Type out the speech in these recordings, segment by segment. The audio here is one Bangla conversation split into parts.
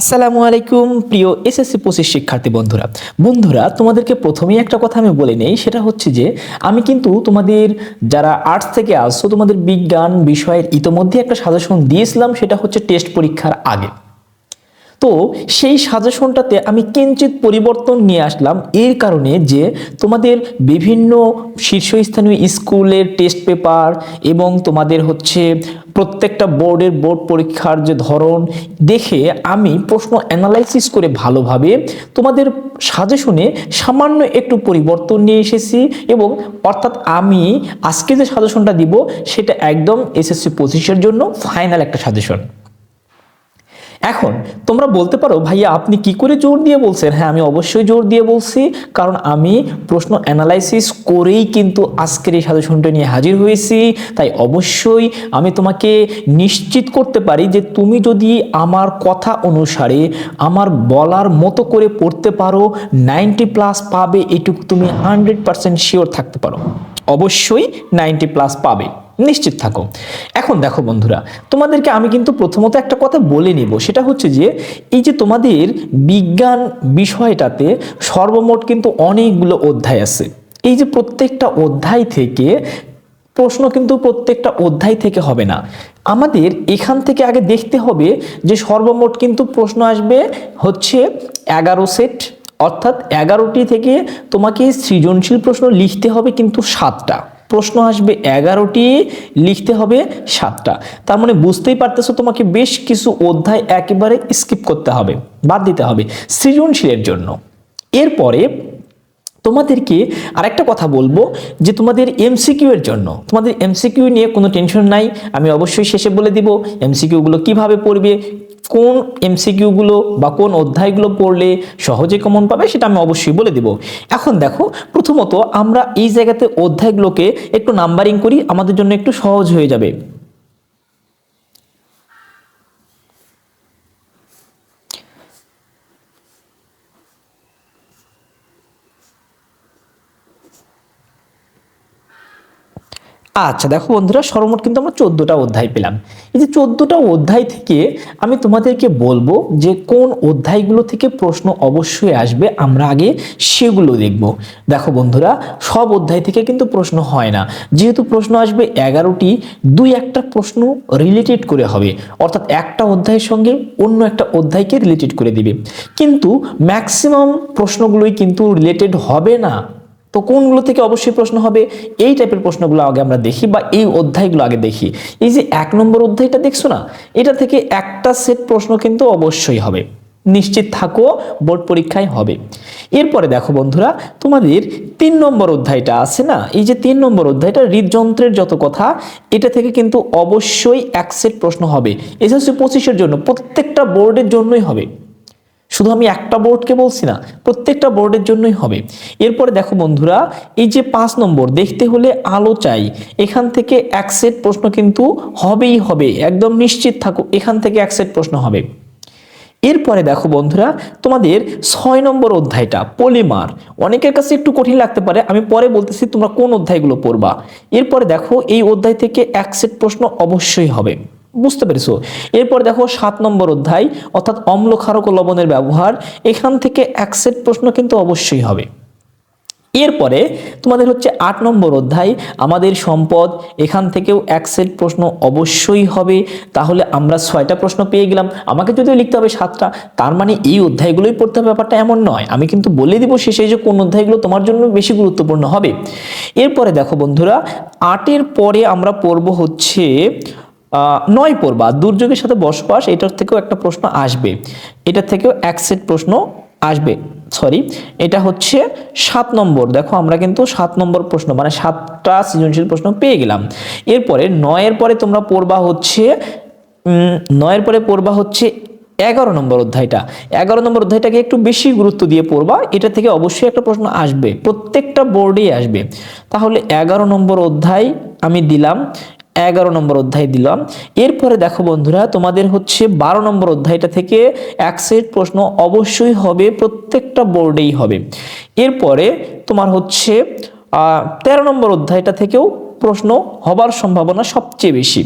আসসালামু আলাইকুম, প্রিয় এসএসসি পঁচিশ শিক্ষার্থী বন্ধুরা। বন্ধুরা, তোমাদেরকে প্রথমেই একটা কথা আমি বলে নেই, সেটা হচ্ছে যে, আমি কিন্তু তোমাদের যারা আর্টস থেকে আসছো, তোমাদের বিজ্ঞান বিষয়ের ইতোমধ্যে একটা সাজেশন দিয়েছিলাম, সেটা হচ্ছে টেস্ট পরীক্ষার আগে। তো সেই সাজেশনটাতে আমি কিঞ্চিত পরিবর্তন নিয়ে আসলাম। এর কারণে যে তোমাদের বিভিন্ন শীর্ষস্থানীয় স্কুলের টেস্ট পেপার এবং তোমাদের হচ্ছে প্রত্যেকটা বোর্ডের বোর্ড পরীক্ষার যে ধরন দেখে আমি প্রশ্ন অ্যানালাইসিস করে ভালোভাবে তোমাদের সাজেশনে সামান্য একটু পরিবর্তন নিয়ে এসেছি এবং অর্থাৎ আমি আজকে যে সাজেশনটা দিব সেটা একদম এসএসসি পঁচিশের জন্য ফাইনাল একটা সাজেশন এখন তোমরা বলতে পারো, ভাইয়া, আপনি কি করে জোর দিয়ে বলছেন? হ্যাঁ আমি অবশ্যই জোর দিয়ে বলছি, কারণ আমি প্রশ্ন অ্যানালাইসিস করেই কিন্তু আজকের এই সাজেশনটা নিয়ে হাজির হয়েছি। তাই অবশ্যই আমি তোমাকে নিশ্চিত করতে পারি যে তুমি যদি আমার কথা অনুসারে আমার বলার মতো করে পড়তে পারো, নাইনটি প্লাস পাবে এটুকু তুমি হান্ড্রেড পার্সেন্ট শিওর থাকতে পারো। অবশ্যই নাইনটি প্লাস পাবে। নিশ্চিত থাকো। এখন দেখো বন্ধুরা, তোমাদেরকে আমি কিন্তু প্রথমত একটা কথা বলে নিব। সেটা হচ্ছে যে, এই যে তোমাদের বিজ্ঞান বিষয়টাতে সর্বমোট কিন্তু অনেকগুলো অধ্যায় আছে। এই যে প্রত্যেকটা অধ্যায় থেকে প্রশ্ন কিন্তু প্রত্যেকটা অধ্যায় থেকে হবে না। আমাদের এখান থেকে আগে দেখতে হবে যে সর্বমোট কিন্তু প্রশ্ন আসবে হচ্ছে এগারো সেট। অর্থাৎ এগারোটি থেকে তোমাকে সৃজনশীল প্রশ্ন লিখতে হবে কিন্তু সাতটা। প্রশ্ন আসবে এগারোটি, লিখতে হবে সাতটা। তার মানে বুঝতেই পারতেছো তোমাকে বেশ কিছু অধ্যায় একেবারে স্কিপ করতে হবে, বাদ দিতে হবে সৃজনশীলের জন্য। এরপরে তোমাদেরকে আরেকটা কথা বলব যে তোমাদের এমসিকিউ এর জন্য। তোমাদের এমসিকিউ নিয়ে কোনো টেনশন নাই, আমি অবশ্যই শেষে বলে দিব এমসিকিউগুলো কীভাবে পড়বে কোন এমসিকিউগুলো বা কোন অধ্যায়গুলো পড়লে সহজে কমন পাবে সেটা আমি অবশ্যই বলে দিব। এখন দেখো, প্রথমত আমরা এই জায়গাতে অধ্যায়গুলোকে একটু নাম্বারিং করি, আমাদের জন্য একটু সহজ হয়ে যাবে। আচ্ছা দেখো বন্ধুরা, সর্বমোট কিন্তু আমরা চোদ্দোটা অধ্যায় পেলাম। এই যে চোদ্দোটা অধ্যায় থেকে আমি তোমাদেরকে বলব যে কোন অধ্যায়গুলো থেকে প্রশ্ন অবশ্যই আসবে, আমরা আগে সেগুলো দেখব। দেখো বন্ধুরা, সব অধ্যায় থেকে কিন্তু প্রশ্ন হয় না। যেহেতু প্রশ্ন আসবে এগারোটি, দুই একটা প্রশ্ন রিলেটেড করে হবে। অর্থাৎ একটা অধ্যায়ের সঙ্গে অন্য একটা অধ্যায়কে রিলেটেড করে দিবে। কিন্তু ম্যাক্সিমাম প্রশ্নগুলোই কিন্তু রিলেটেড হবে না। তো কোনগুলো থেকে অবশ্যই প্রশ্ন হবে? এই টাইপের প্রশ্নগুলো আগে আমরা দেখি বা এই অধ্যায়গুলো আগে দেখি। এই যে এক নম্বর অধ্যায়টা দেখছ না? এটা থেকে একটা সেট প্রশ্ন কিন্তু অবশ্যই হবে। নিশ্চিত থাকো, বোর্ড পরীক্ষায় হবে। এরপরে দেখো বন্ধুরা, তোমাদের তিন নম্বর অধ্যায়টা আছে না? এই যে তিন নম্বর অধ্যায়টা হৃদযন্ত্রের যত কথা, এটা থেকে কিন্তু অবশ্যই এক সেট প্রশ্ন হবে। এসএসসি পঁচিশের জন্য প্রত্যেকটা বোর্ডের জন্যই হবে। শুধু আমি একটা বোর্ডকে বলছি না, প্রত্যেকটা বোর্ডের জন্যই হবে। এরপরে দেখো বন্ধুরা, এই যে পাঁচ নম্বর, দেখতে হলে আলো চাই। এখান থেকে এক সেট প্রশ্ন কিন্তু হবেই হবে, একদম নিশ্চিত থাকো, এখান থেকে এক সেট প্রশ্ন হবে। এরপরে দেখো বন্ধুরা, তোমাদের ছয় নম্বর অধ্যায়টা, পলিমার। অনেকের কাছে একটু কঠিন লাগতে পারে, আমি পরে বলতেছি তোমরা কোন অধ্যায়গুলো পড়বা। এরপরে দেখো, এই অধ্যায় থেকে এক সেট প্রশ্ন অবশ্যই হবে। বুঝতে পেরেছ? এরপর দেখো সাত নম্বর অধ্যায়, অর্থাৎ অম্ল ক্ষারক ও লবণের ব্যবহার। এখান থেকে এক সেট প্রশ্ন কিন্তু অবশ্যই হবে। এরপরে তোমাদের হচ্ছে আট নম্বর অধ্যায়, আমাদের সম্পদ, এখান থেকেও এক সেট প্রশ্ন অবশ্যই হবে। তাহলে আমরা ছয়টা প্রশ্ন পেয়ে গেলাম। আমাকে যদিও লিখতে হবে সাতটা, তার মানে এই অধ্যায়গুলোই পড়তে হবে, ব্যাপারটা এমন নয়। আমি কিন্তু বলে দিব শেষে যে কোন অধ্যায়গুলো তোমার জন্য বেশি গুরুত্বপূর্ণ হবে। এরপরে দেখো বন্ধুরা, আটের পরে আমরা পড়ব হচ্ছে নয় পড়বা দুর্যোগের সাথে বসবাস, এটার থেকেও একটা প্রশ্ন আসবে। এটার থেকেও এক সেট প্রশ্ন আসবে সরি এটা হচ্ছে সাত নম্বর, দেখো আমরা কিন্তু সাত নম্বর প্রশ্ন মানে সাতটা সৃজনশীল প্রশ্ন পেয়ে গেলাম। এরপরে নয়ের পরে তোমরা পড়বা হচ্ছে নয়ের পরে পড়বা হচ্ছে এগারো নম্বর অধ্যায়টা। এগারো নম্বর অধ্যায়টাকে একটু বেশি গুরুত্ব দিয়ে পড়বা, এটা থেকে অবশ্যই একটা প্রশ্ন আসবে, প্রত্যেকটা বোর্ডেই আসবে। তাহলে এগারো নম্বর অধ্যায় আমি দিলাম এগারো নম্বর অধ্যায় দিলাম। এরপরে দেখো বন্ধুরা, তোমাদের হচ্ছে বারো নম্বর অধ্যায়টা থেকে এক সেট প্রশ্ন অবশ্যই হবে, প্রত্যেকটা বোর্ডেই হবে। এরপরে তোমার হচ্ছে তেরো নম্বর অধ্যায়টা থেকেও প্রশ্ন হবার সম্ভাবনা সবচেয়ে বেশি।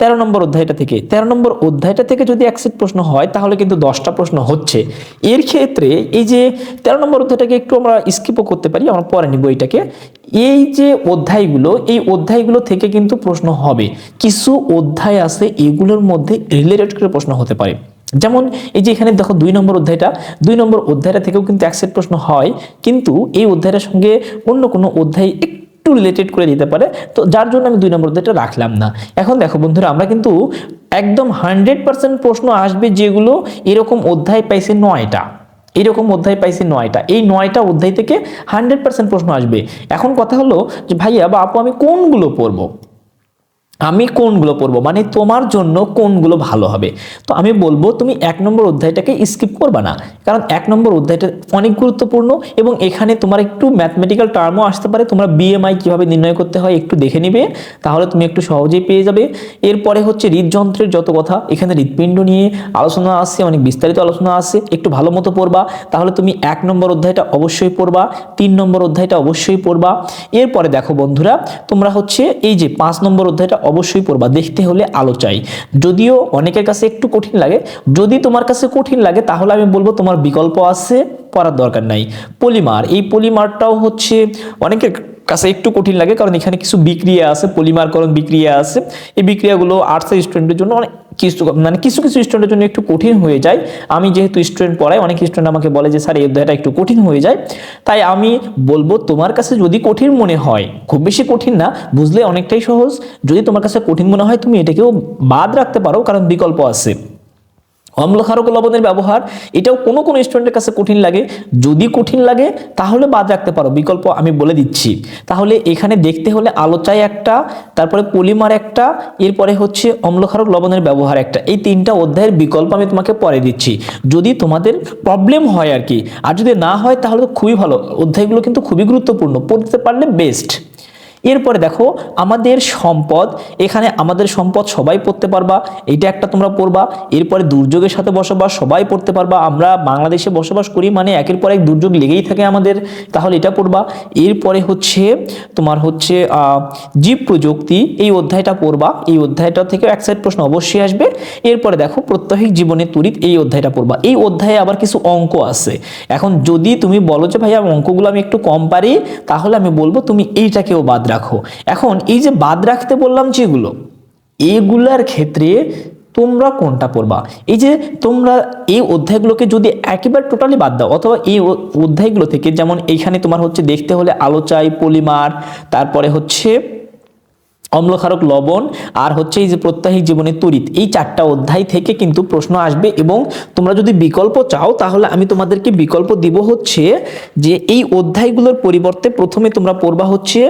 তেরো নম্বর অধ্যায়টা থেকে, তেরো নম্বর অধ্যায়টা থেকে যদি এক সেট প্রশ্ন হয়, তাহলে কিন্তু দশটা প্রশ্ন হচ্ছে। এর ক্ষেত্রে এই যে তেরো নম্বর অধ্যায়টাকে একটু আমরা স্কিপও করতে পারি, আমরা পরে নিব এটাকে। এই যে অধ্যায়গুলো, এই অধ্যায়গুলো থেকে কিন্তু প্রশ্ন হবে। কিছু অধ্যায় আছে, এগুলোর মধ্যে রিলেটেড করে প্রশ্ন হতে পারে। যেমন এই যে এখানে দেখো দুই নম্বর অধ্যায়টা, দুই নম্বর অধ্যায়টা থেকেও কিন্তু একসেট প্রশ্ন হয়, কিন্তু এই অধ্যায়টার সঙ্গে অন্য কোনো অধ্যায় একটু রিলেটেড করে দিতে পারে, তো যার জন্য আমি দুই নম্বর অধ্যায়টা রাখলাম না। এখন দেখো বন্ধুরা, আমরা কিন্তু একদম হান্ড্রেড পার্সেন্ট প্রশ্ন আসবে যেগুলো এরকম অধ্যায় পাইছে নয়টা। এরকম অধ্যায় পাইছি নয়টা। এই নয়টা অধ্যায় থেকে হান্ড্রেড পার্সেন্ট প্রশ্ন আসবে। এখন কথা হলো যে, ভাইয়া বা আপু, আমি কোনগুলো পড়ব? আমি কোনগুলো পড়ব? মানে তোমার জন্য কোনগুলো ভালো হবে? তো আমি বলব, তুমি এক নম্বর অধ্যায়টাকে স্কিপ করবা না। কারণ এক নম্বর অধ্যায়টা অনেক গুরুত্বপূর্ণ এবং এখানে তোমার একটু ম্যাথমেটিক্যাল টার্মও আসতে পারে। তোমরা বিএমআই কীভাবে নির্ণয় করতে হয় একটু দেখে নিবে। তাহলে তুমি একটু সহজেই পেয়ে যাবে। এরপরে হচ্ছে হৃদযন্ত্রের যত কথা, এখানে হৃদপিণ্ড নিয়ে আলোচনা আসছে, অনেক বিস্তারিত আলোচনা আছে একটু ভালো মতো পড়বা। তাহলে তুমি এক নম্বর অধ্যায়টা অবশ্যই পড়বা। তিন নম্বর অধ্যায়টা অবশ্যই পড়বা। এরপরে দেখো বন্ধুরা, তোমরা হচ্ছে এই যে পাঁচ নম্বর অধ্যায়টা অবশ্যই পড়বা, দেখতে হলে আলো চাই। যদিও অনেকের কাছে একটু কঠিন লাগে, যদি তোমার কাছে কঠিন লাগে, তাহলে আমি বলব তোমার বিকল্প আছে, পড়ার দরকার নাই। পলিমার, এই পলিমারটাও হচ্ছে অনেকের কাছে একটু কঠিন লাগে, কারণ এখানে কিছু বিক্রিয়া আছে, পলিমারকরণ বিক্রিয়া আছে। এই বিক্রিয়াগুলো আর্টসের স্টুডেন্টের জন্য অনেক কিছু মানে কিছু কিছু স্টুডেন্টের জন্য একটু কঠিন হয়ে যায়। আমি যেহেতু স্টুডেন্ট পড়াই, অনেক স্টুডেন্ট আমাকে বলে যে, স্যার, এই অধ্যায়টা একটু কঠিন হয়ে যায়। তাই আমি বলব, তোমার কাছে যদি কঠিন মনে হয়, খুব বেশি কঠিন না, বুঝলে অনেকটাই সহজ। যদি তোমার কাছে কঠিন মনে হয়, তুমি এটাকেও বাদ রাখতে পারো, কারণ বিকল্প আছে। অম্লক্ষারক লবণের ব্যবহার, এটাও কোনো কোনো স্টুডেন্টের কাছে কঠিন লাগে। যদি কঠিন লাগে, তাহলে বাদ রাখতে পারো। বিকল্প আমি বলে দিচ্ছি। তাহলে এখানে দেখতে হলে আলোচায় একটা, তারপরে পলিমার একটা, এরপরে হচ্ছে অম্লক্ষারক লবণের ব্যবহার একটা। এই তিনটা অধ্যায়ের বিকল্প আমি তোমাকে পরে দিচ্ছি। যদি তোমাদের প্রবলেম হয় আর কি, আর যদি না হয়, তাহলে তো খুবই ভালো। অধ্যায়গুলো কিন্তু খুবই গুরুত্বপূর্ণ। পড়তে পারলে বেস্ট এরপরে দেখো, আমাদের সম্পদ, এখানে আমাদের সম্পদ সবাই পড়তে পারবা এটা একটা তোমরা পড়বা, এরপরে দুর্যোগের সাথে বসবাস সবাই পড়তে পারবা, আমরা বাংলাদেশে বসবাস করি মানে একের পর এক দুর্যোগ লেগেই থাকে আমাদের, তাহলে এটা পড়বা। এরপরে হচ্ছে, তোমার হচ্ছে জীব প্রযুক্তি, এই অধ্যায়টা পড়বা, এই অধ্যায়টা থেকে এক সাইড প্রশ্ন অবশ্যই আসবে। এরপরে দেখো, প্রত্যহিক জীবনে তড়িৎ এই অধ্যায়টা পড়বা। এই অধ্যায়ে আবার কিছু অঙ্ক আছে। এখন যদি তুমি বলো যে, ভাইয়া, অঙ্কগুলো আমি একটু কম পারি, তাহলে আমি বলব তুমি এইটাকেও বাদ রাখো। এখন এই যে বাদ রাখতে বললাম যেগুলো এগুলার ক্ষেত্রে তোমরা কোনটা পড়বা? এই যে তোমরা এই অধ্যায়গুলোকে যদি একেবারে টোটালি বাদ দাও, অথবা এই অধ্যায়গুলো থেকে যেমন এইখানে তোমার হচ্ছে দেখতে হলে আলো চাই, পলিমার, তারপরে হচ্ছে অম্লক্ষারক লবণ আর হচ্ছে এই যে প্রত্যাহিক জীবনে তড়িৎ, এই চারটা অধ্যায় থেকে কিন্তু প্রশ্ন আসবে এবং তোমরা যদি বিকল্প চাও তাহলে আমি তোমাদেরকে বিকল্প দিব হচ্ছে যে এই অধ্যায়গুলোর পরিবর্তে প্রথমে তোমরা পড়বা হচ্ছে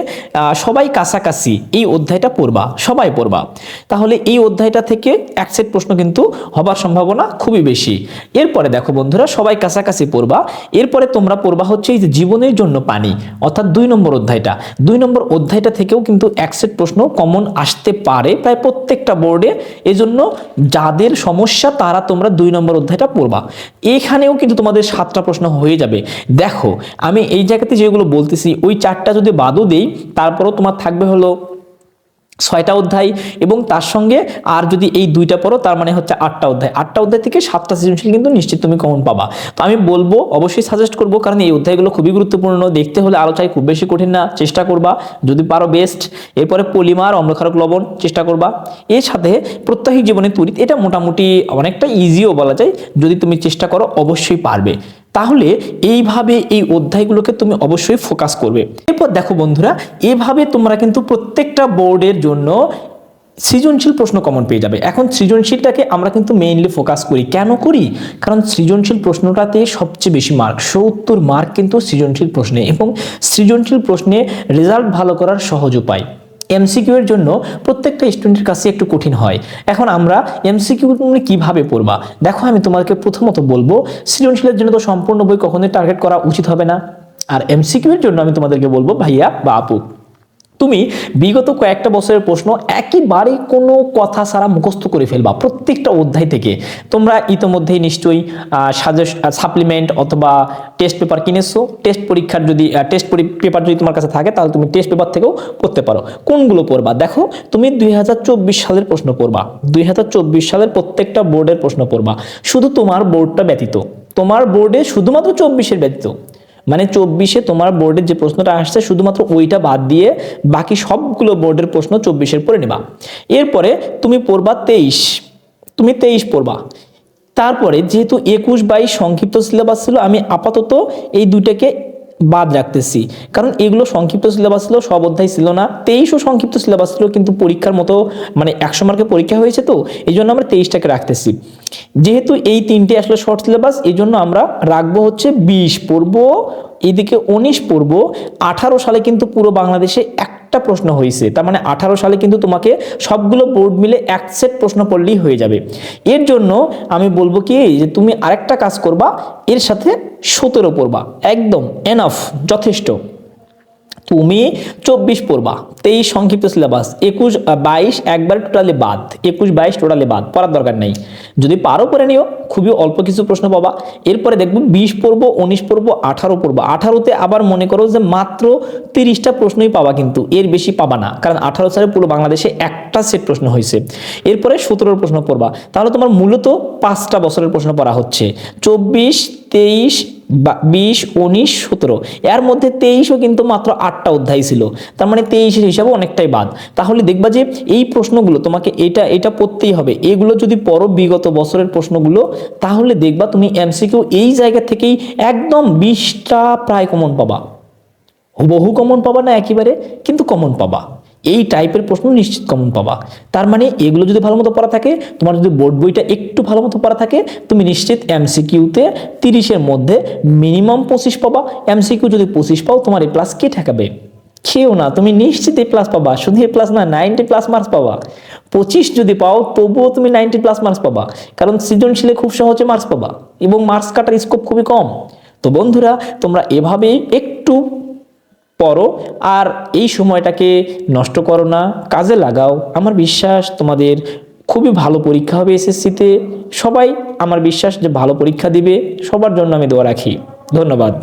সবাই কাছাকাছি, এই অধ্যায়টা পড়বা, সবাই পড়বা। তাহলে এই অধ্যায়টা থেকে এক সেট প্রশ্ন কিন্তু হবার সম্ভাবনা খুবই বেশি। এরপরে দেখো বন্ধুরা, সবাই কাছাকাছি পড়বা, এরপরে তোমরা পড়বা হচ্ছে এই যে জীবনের জন্য পানি, অর্থাৎ দুই নম্বর অধ্যায়টা। দুই নম্বর অধ্যায়টা থেকেও কিন্তু এক সেট প্রশ্ন কমন আসতে পারে প্রায় প্রত্যেকটা বোর্ডে এজন্য যাদের সমস্যা, তারা তোমরা দুই নম্বর অধ্যায়টা পড়বা। এখানেও কিন্তু তোমাদের সাতটা প্রশ্ন হয়ে যাবে। দেখো, আমি এই জায়গাতে যেগুলো বলতেছি, ওই চারটা যদি বাদও দেই, তারপরও তোমার থাকবে হলো ছয়টা অধ্যায় এবং তার সঙ্গে আর যদি এই দুইটা পড়ো, তার মানে হচ্ছে আটটা অধ্যায়। আটটা অধ্যায় থেকে সাতটা সৃজনশীল কিন্তু নিশ্চিত তুমি কমন পাবা। তো আমি বলব, অবশ্যই সাজেস্ট করব, কারণ এই অধ্যায়গুলো খুবই গুরুত্বপূর্ণ। দেখতে হলে আলোচনায় খুব বেশি কঠিন না, চেষ্টা করবা। যদি পারো বেস্ট এরপরে পলিমার, অম্লক্ষারক লবণ, চেষ্টা করবা। এর সাথে প্রত্যাহিক জীবনে তড়িৎ, এটা মোটামুটি অনেকটা ইজিও বলা যায়। যদি তুমি চেষ্টা করো, অবশ্যই পারবে। তাহলে এইভাবে এই অধ্যায়গুলোকে তুমি অবশ্যই ফোকাস করবে। এরপর দেখো বন্ধুরা, এভাবে তোমরা কিন্তু প্রত্যেকটা বোর্ডের জন্য সৃজনশীল প্রশ্ন কমন পেয়ে যাবে। এখন সৃজনশীলটাকে আমরা কিন্তু মেইনলি ফোকাস করি। কেন করি? কারণ সৃজনশীল প্রশ্নটাতে সবচেয়ে বেশি মার্ক সত্তর মার্ক কিন্তু সৃজনশীল প্রশ্নে এবং সৃজনশীল প্রশ্নে রেজাল্ট ভালো করার সহজ উপায়। এমসিকিউ এর জন্য প্রত্যেকটা স্টুডেন্টের কাছে একটু কঠিন হয়। এখন আমরা এমসিকিউ কীভাবে পড়বা? দেখো, আমি তোমাকে প্রথমত বলব, সৃজনশীলের জন্য তো সম্পূর্ণ বই কখনোই টার্গেট করা উচিত হবে না। আর এমসিকিউ এর জন্য আমি তোমাদেরকে বলব, ভাইয়া বা আপু তুমি বিগত কয়েকটা বছরের প্রশ্ন একেবারে কোনো কথা ছাড়া মুখস্থ করে ফেলবা প্রত্যেকটা অধ্যায় থেকে। তোমরা ইতোমধ্যেই নিশ্চয়ই সাজেস্ট সাপ্লিমেন্ট অথবা টেস্ট পেপার কিনেছো। টেস্ট পরীক্ষার যদি টেস্ট পেপার যদি তোমার কাছে থাকে, তাহলে তুমি টেস্ট পেপার থেকেও করতে পারো। কোনগুলো পড়বা? দেখো, তুমি দুই হাজার চব্বিশ সালের প্রশ্ন পড়বা। দুই হাজার চব্বিশ সালের প্রত্যেকটা বোর্ডের প্রশ্ন পড়বা। শুধু তোমার বোর্ডটা ব্যতীত। তোমার বোর্ডে শুধুমাত্র চব্বিশের ব্যতীত। মানে চব্বিশে তোমার বোর্ডের যে প্রশ্নটা আসছে, শুধুমাত্র ওইটা বাদ দিয়ে বাকি সবগুলো বোর্ডের প্রশ্ন চব্বিশের পরে নেবা। এরপরে তুমি পড়বা তেইশ। তুমি তেইশ পড়বা। তারপরে যেহেতু একুশ বাইশ সংক্ষিপ্ত সিলেবাস ছিল, আমি আপাতত এই দুইটাকে বাদ রাখতেছি। কারণ এগুলো সংক্ষিপ্ত সিলেবাস ছিল, সব অধ্যায় ছিল না। তেইশও সংক্ষিপ্ত সিলেবাস ছিল, কিন্তু পরীক্ষার মতো মানে একশো মার্কের পরীক্ষা হয়েছে তো, এই জন্য আমরা তেইশটাকে রাখতেছি। যেহেতু এই তিনটে আসলে শর্ট সিলেবাস এই জন্য আমরা রাখব হচ্ছে বিশ, পড়ব, এদিকে উনিশ পড়ব। আঠারো সালে কিন্তু পুরো বাংলাদেশে একটা প্রশ্ন হয়েছে তার মানে আঠারো সালে কিন্তু তোমাকে সবগুলো বোর্ড মিলে এক সেট প্রশ্ন পড়লেই হয়ে যাবে। এর জন্য আমি বলব কি যে তুমি আরেকটা কাজ করবা, এর সাথে সতেরো পড়বা। একদম এনাফ যথেষ্ট। তুমি চব্বিশ পড়বা। তেইশ সংক্ষিপ্ত সিলেবাস একুশ বাইশ একবার টোটালি বাদ। একুশ, বাইশ টোটালি বাদ, পড়ার দরকার নেই। যদি পারো পরে নিও, খুবই অল্প কিছু প্রশ্ন পাবা। এরপরে দেখব বিশ পড়ব, উনিশ পড়ব, আঠারো পড়ব। আঠারোতে আবার মনে করো যে মাত্র তিরিশটা প্রশ্নই পাবা কিন্তু, এর বেশি পাবা না। কারণ আঠারো সালে পুরো বাংলাদেশে একটা সেট প্রশ্ন হয়েছে। এরপরে সতেরোর প্রশ্ন পড়বা। তাহলে তোমার মূলত পাঁচটা বছরের প্রশ্ন পড়া হচ্ছে। চব্বিশ, তেইশ বিশ, উনিশ, সতেরো। এর মধ্যে তেইশও কিন্তু মাত্র আটটা অধ্যায় ছিল। তার মানে তেইশের হিসাবে অনেকটাই বাদ। তাহলে দেখবা যে এই প্রশ্নগুলো তোমাকে এটা এটা পড়তেই হবে। এগুলো যদি পড়ো বিগত বছরের প্রশ্নগুলো, তাহলে দেখবা তুমি এমসিকিউ এই জায়গা থেকেই একদম বিশটা প্রায় কমন পাবা। হুবহু কমন পাবা না একেবারে, কিন্তু কমন পাবা। এই টাইপের প্রশ্ন নিশ্চিত কমন পাবা। তার মানে এগুলো যদি ভালো মতো পড়া থাকে, তোমার যদি বোর্ড বইটা একটু ভালো মতো পড়া থাকে, তুমি নিশ্চিত এমসিকিউতে তিরিশের মধ্যে মিনিমাম পঁচিশ পাবা। এমসিকিউ যদি পঁচিশ পাও, তোমার এই প্লাস কে ঠেকাবে? খেয়েও না, তুমি নিশ্চিত এই প্লাস পাবা। শুধু এ প্লাস না নাইনটি প্লাস মার্কস পাবা। পঁচিশ যদি পাও, তবুও তুমি নাইনটি প্লাস মার্কস পাবা। কারণ সৃজনশীলে খুব সহজে মার্কস পাবা। এবং মার্কস কাটার স্কোপ খুবই কম। তো বন্ধুরা, তোমরা এভাবেই একটু পড়ো, আর এই সময়টাকে নষ্ট করো না, কাজে লাগাও। আমার বিশ্বাস তোমাদের খুবই ভালো পরীক্ষা হবে এসএসসিতে সবাই আমার বিশ্বাস যে ভালো পরীক্ষা দিবে, সবার জন্য আমি দোয়া রাখি। ধন্যবাদ।